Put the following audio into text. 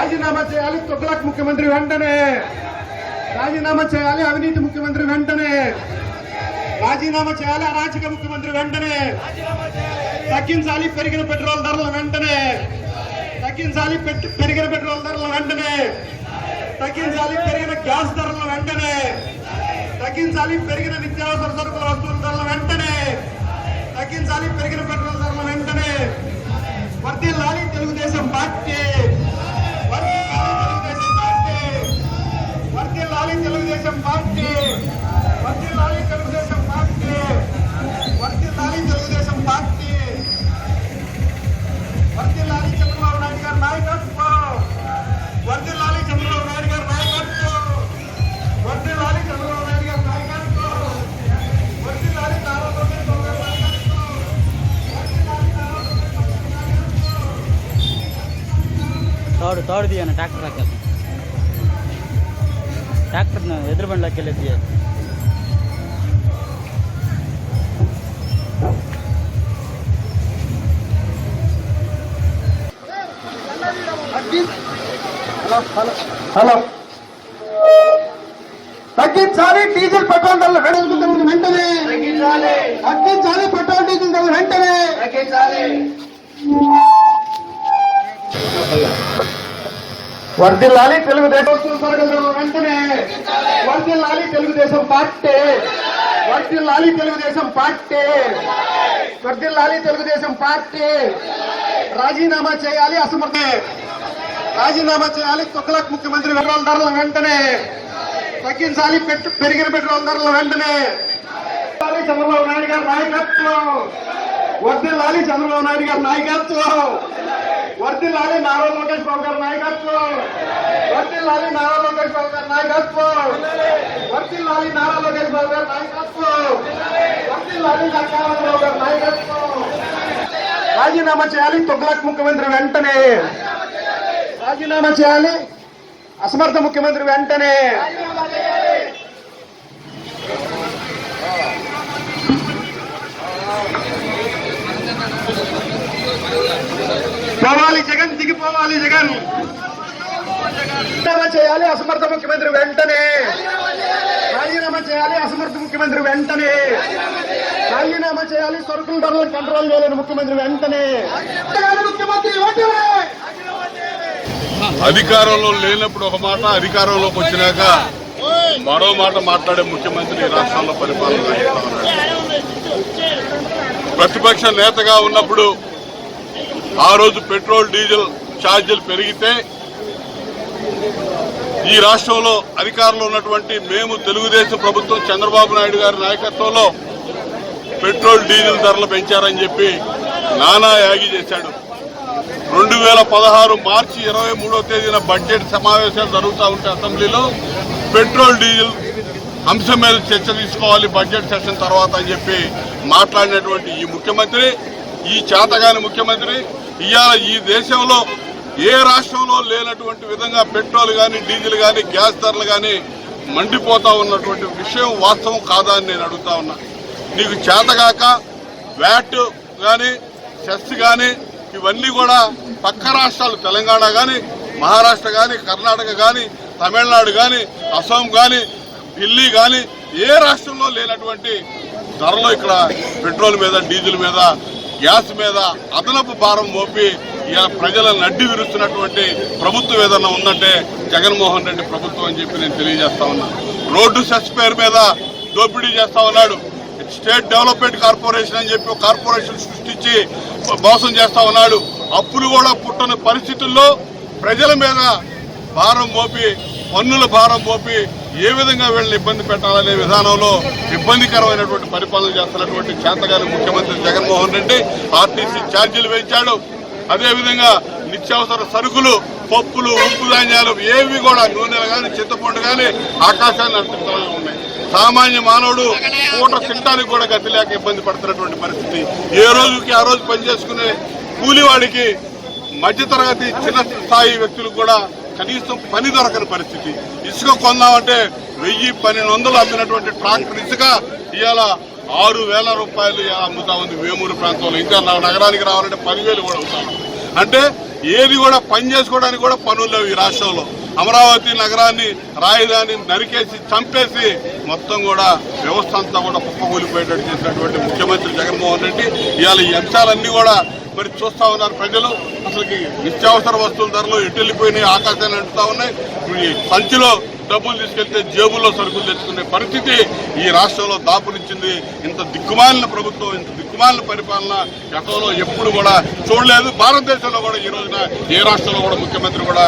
రాజీనామా చేయాలి తుగ్లక్ ముఖ్యమంత్రి వెంటనే. రాజీనామా చేయాలి అవినీతి ముఖ్యమంత్రి వెంటనే. రాజీనామా చేయాలి అరాచక ముఖ్యమంత్రి వెంటనే. తగ్గించాలి పెరిగిన పెట్రోల్ ధరల వెంటనే. తగ్గించాలి పెరిగిన పెట్రోల్ ధరల వెంటనే. తగ్గించాలి పెరిగిన గ్యాస్ ధరల వెంటనే. తగ్గించాలి పెరిగిన నిత్యావసర సరుకుల వస్తువుల ధరల వెంటనే. తగ్గించాలి పెరిగిన పెట్రోల్ ధరల వెంటనే. వర్ధిల్లాలి తెలుగుదేశం పార్టీ. తాడు తాడు తీయన్న ట్రాక్టర్ లాక్కెళ్తాం ట్రాక్టర్ ఎదురు బండిలోకి వెళ్ళి తీయాలి హలో తగ్గించాలి డీజిల్ పెట్రోల్ ధరలు వెంటనే వర్దిల్లాలి తెలుగుదేశం. వెంటనే వర్దిల్లాలి తెలుగుదేశం పార్టీ. వర్దిల్లాలి తెలుగుదేశం పార్టీ. వర్దిల్లాలి తెలుగుదేశం పార్టీ. రాజీనామా చేయాలి అసమర్థే. రాజీనామా చేయాలి తొక్కలకు ముఖ్యమంత్రి పెట్రోల్ ధరలు వెంటనే. తగ్గించాలి పెరిగిన పెట్రోల్ ధరలు వెంటనే. చంద్రబాబు నాయుడు గారి నాయకత్వం. వర్దిల్లాలి చంద్రబాబు నాయుడు గారి నాయకత్వం. వర్తిల్లాలి నారా లోకేష్ బాబు గారి నాయకత్వం. వర్తిల్లాలి నారా లోకేష్ బాబు గారి నాయకత్వం. వర్తిల్లాలి నారా లోకేష్ బాబు గారి నాయకత్వం. వర్తిల్లాలి నరసింహారావు గారి నాయకత్వం. రాజీనామా చేయాలి తొగ్లక్ ముఖ్యమంత్రి వెంటనే. రాజీనామా చేయాలి అసమర్థ ముఖ్యమంత్రి వెంటనే. పోవాలి జగన్ దిగిపోవాలి జగన్. రాజీనామా చేయాలి అసమర్థ ముఖ్యమంత్రి వెంటనే. రాజీనామా చేయాలి అసమర్థ ముఖ్యమంత్రి వెంటనే. రాజీనామా చేయాలి సరుకుల ధరలు కంట్రోల్ చేయలేని ముఖ్యమంత్రి వెంటనే. ముఖ్యమంత్రి అధికారంలో లేనప్పుడు ఒక మాట అధికారంలోకి వచ్చినాక మరో మాట మాట్లాడే ముఖ్యమంత్రి ఈ రాష్ట్రంలో పరిపాలన. ప్రతిపక్ష నేతగా ఉన్నప్పుడు ఆ రోజు పెట్రోల్ డీజిల్ ఛార్జీలు పెరిగితే ఈ రాష్ట్రంలో అధికారంలో ఉన్నటువంటి మేము తెలుగుదేశం ప్రభుత్వం చంద్రబాబు నాయుడు గారి నాయకత్వంలో పెట్రోల్ డీజిల్ ధరలు పెంచారని చెప్పి నానా యాగి చేశాడు. రెండు వేల పదహారు మార్చి ఇరవై మూడో తేదీన బడ్జెట్ సమావేశాలు జరుగుతూ ఉంటే అసెంబ్లీలో పెట్రోల్ డీజిల్ అంశం మీద చర్చ తీసుకోవాలి బడ్జెట్ సెషన్ తర్వాత అని చెప్పి మాట్లాడినటువంటి ఈ ముఖ్యమంత్రి ఈ చేతగాని ముఖ్యమంత్రి ఇవాళ ఈ దేశంలో ఏ రాష్ట్రంలో లేనటువంటి విధంగా పెట్రోల్ కానీ డీజిల్ కానీ గ్యాస్ ధరలు కానీ మండిపోతా ఉన్నటువంటి విషయం వాస్తవం కాదా అని నేను అడుగుతా ఉన్నా. నీకు చేతగాక వ్యాట్ కానీ సెస్ కానీ ఇవన్నీ కూడా పక్క రాష్ట్రాలు తెలంగాణ కానీ మహారాష్ట్ర కానీ కర్ణాటక కానీ తమిళనాడు కానీ అస్సాం కానీ ఢిల్లీ కానీ ఏ రాష్ట్రంలో లేనటువంటి ధరలు ఇక్కడ పెట్రోల్ మీద డీజిల్ మీద గ్యాస్ మీద అదనపు భారం మోపి ఇలా ప్రజలను నడ్డి విరుస్తున్నటువంటి ప్రభుత్వం ఏదన్నా ఉందంటే జగన్మోహన్ రెడ్డి ప్రభుత్వం అని చెప్పి నేను తెలియజేస్తా ఉన్నా. రోడ్డు సెస్ పేరు మీద దోపిడీ చేస్తా ఉన్నాడు. స్టేట్ డెవలప్మెంట్ కార్పొరేషన్ అని చెప్పి ఒక కార్పొరేషన్ సృష్టించి మోసం చేస్తా ఉన్నాడు. అప్పులు కూడా పుట్టని పరిస్థితుల్లో ప్రజల మీద భారం మోపి పన్నుల భారం మోపి ఏ విధంగా వీళ్ళని ఇబ్బంది పెట్టాలనే విధానంలో ఇబ్బందికరమైనటువంటి పరిపాలన చేస్తున్నటువంటి చేతగాని ముఖ్యమంత్రి జగన్మోహన్ రెడ్డి ఆర్టీసీ ఛార్జీలు పెంచాడు అదేవిధంగా నిత్యావసర సరుకులు పప్పులు ఉప్పు ధాన్యాలు ఏవి కూడా నూనెలు కానీ చింతపండు కానీ ఆకాశాన్ని అంటుతూ ఉన్నాయి. సామాన్య మానవుడు పూట తినడానికి కూడా గతి లేక ఇబ్బంది పడుతున్నటువంటి పరిస్థితి. ఏ రోజుకి ఆ రోజు పనిచేసుకునే కూలివాడికి మధ్యతరగతి చిన్న స్థాయి వ్యక్తులకు కూడా కనీసం పని దొరకని పరిస్థితి. ఇసుక కొందామంటే వెయ్యి పన్నెండు వందలు అమ్మినటువంటి ట్రాక్టర్ ఇసుక ఇవాళ ఆరు వేల రూపాయలు అమ్ముతా ఉంది వేమూరు ప్రాంతంలో. ఇంకా నా నగరానికి రావాలంటే పదివేలు కూడా అవుతాను అంటే ఏది కూడా పని చేసుకోవడానికి కూడా పనులు లేవు ఈ రాష్ట్రంలో. అమరావతి నగరాన్ని రాజధాని నరికేసి చంపేసి మొత్తం కూడా వ్యవస్థ అంతా కూడా కుప్పకూలిపోయేటట్టు చేసినటువంటి ముఖ్యమంత్రి జగన్మోహన్ రెడ్డి ఇవాళ ఈ అంశాలన్నీ కూడా మరి చూస్తా ఉన్నారు ప్రజలు. అసలుకి నిత్యావసర వస్తువుల ధరలు ఎటు ఆకాశాన్ని అంటుతా ఉన్నాయి. సంచిలో డబ్బులు తీసుకెళ్తే జేబుల్లో సరుకులు తెచ్చుకునే పరిస్థితి ఈ రాష్ట్రంలో దాపురించింది. ఇంత దిక్కుమాలిన ప్రభుత్వం ఇంత దిక్కుమాలిన పరిపాలన గతంలో ఎప్పుడు కూడా చూడలేదు. భారతదేశంలో కూడా ఈ రోజున ఏ రాష్ట్రంలో కూడా ముఖ్యమంత్రి కూడా